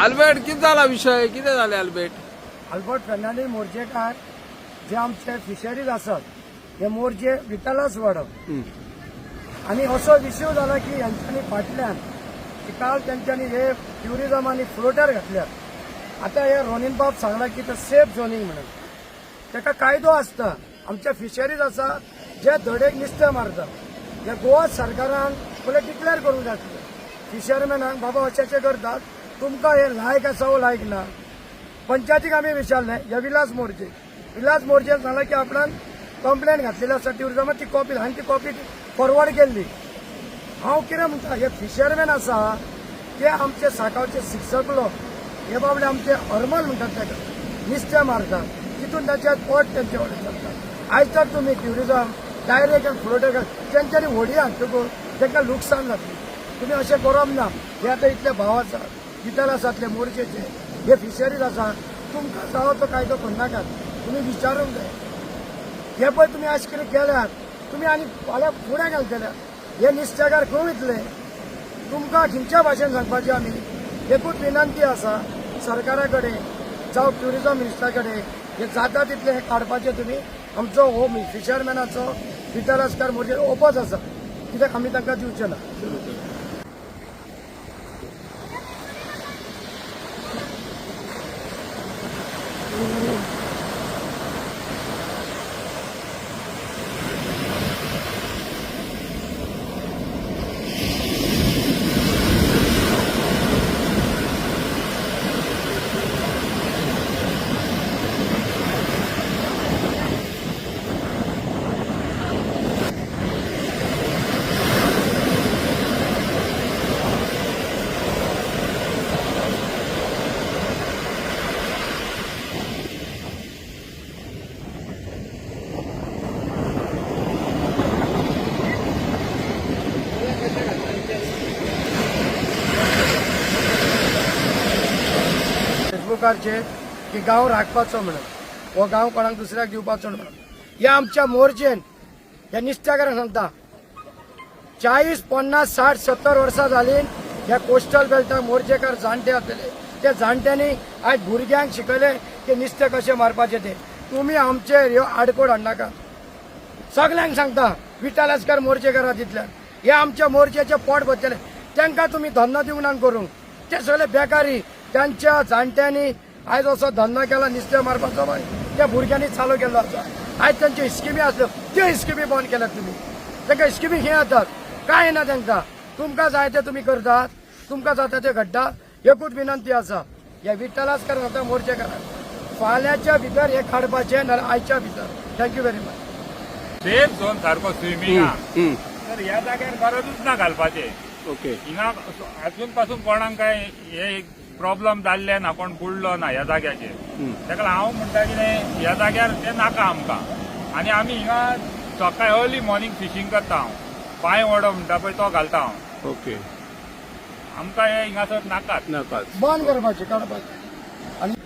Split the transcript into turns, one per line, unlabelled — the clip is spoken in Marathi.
आल्बर्ट किती झाला विषय? किती झाले आल्बर्ट
अल्बर्ट फर्नांडीस मोर्जेकार जे आमचे फिशरीज आसात हे मोर्जे विठ्ठलाच वाडप आणि असो विषय झाला की यांच्यानी फाटल्यान काल त्यांच्यानी हे ट्युरिझम आणि फ्लोटर घातल्यात. आता हे रोनिन बाब सांगला की ते सेफ झोनिंग म्हणून. ताका कायदो आसता आमच्या फिशरीज आसा जे धडेक नुस्तें मारतात. हे गोवा सरकारान पयलें डिक्लेअर करूंक जाय. फिशरमॅनाक बाबा अशें करतात. तुमकां हे लायक आसा वो हो लायक ना. पंचायतीक आम्ही विचारलें या विलास मोर्चे. विलास मोर्चे सांगला की आपण कंप्लेन घातलेली आसा ट्युरिझमात ती कॉपी हांवें ती कॉपी फॉरवर्ड केल्ली हांव कितें म्हणटा हे फिशरमॅन आसा ते आमचे साठावचे शिक्षकलो हे बाबडे आमचे हरमल म्हणटात ताका निस्तें मारतात तितून ताचे पोट तेंचे कडेन चलतात आयज तर तुमी ट्युरिझम डायरेक्ट आनी तेंच्यांनी व्हडी हाडटकूच तांकां लुकसाण जातली तुमी अशें करप ना हे आतां इतले भाव आसात भितर आसातले मोर्चेचे हे फिशरीज आसा तुमकां जावो तो कायदो करनाकात तुमी विचारूंक जाय हे पळय तुमी अशें कितें केल्यात तुमी आनी फाल्यां फुडें घालतल्यात हे नुस्तेकार खंय वयतले तुमकां खंयच्या भाशेन सांगपाचें आमी एकूच विनंती आसा सरकारा कडेन जावं ट्युरिजम मिनिस्टरा कडेन हे जाता तितले हे काडपाचें तुमी आमचो हो फिशरमॅनाचो विठ्ठलास्कार मोर्चे ओपच आसा कित्याक आमी तांकां दिवचे ना Mm-hmm. फेसबुकारचेर की गांव राखपाचो म्हणून हो गांव कोणाक दुसऱ्याक दिवपाचो म्हणून हे आमच्या मोर्चेन हे निश्चयाकारांक सांगता चाळीस पन्नास साठ सत्तर वर्सां जाली ह्या कोस्टल बेल्टाक मोर्चेकार जाणटे आसलेले त्या जाणट्यांनी आयज भुरग्यांक शिकयले की नुस्तें कशें मारपाचें तें. तुमी आमचेर ह्यो आडकोड हाडनाका सगल्यांक सांगता विठ्ठलास्कार मोर्चेकारा तितल्यान हे आमच्या मोर्चेचे पोट भरतले. तांकां तुमी धंदो दिवंक ना करूंक ते सगळे बेकारी त्यांच्या जाणट्यांनी आयज असो धंदो केला नुस्तें मारपाचो पळय त्या भुरग्यांनी चालू केल्लो आसा आयज तांच्यो इस्किमी आसल्यो त्यो इस्किमी बंद केल्यात तुमी तांकां इस्किमी खंय येतात काय येना तांकां तुमकां जाय ते तुमी करतात. तुमकां जाता ते घडटा एकूच विनंती आसा ह्या विठ्ठलास्कार आता मोर्चेकाराक फाल्यांच्या भितर हे काडपाचें नाल्यार आयच्या भितर. Thank you very much
safe zone सारको स्विमिंगाक तर ह्या जाग्यार गरजूच ना घालपाचे.
ओके
हिंगा अजून पासून कोणाक काय हे प्रॉब्लेम जाल्ले ना कोण बुडलो ना ह्या जाग्याचेर ताका लागून हांव म्हणटा कितें ह्या जाग्यार ते नाका आमकां. आनी आमी हिंगा सकाळी अर्ली मॉर्निंग फिशींग करता हांव. पांय वडो म्हणटा पळय तो घालता हांव.
ओके.
आमकां हे हिंगासर नाकात.
नाकाच
बंद करपाचें काडपाचें.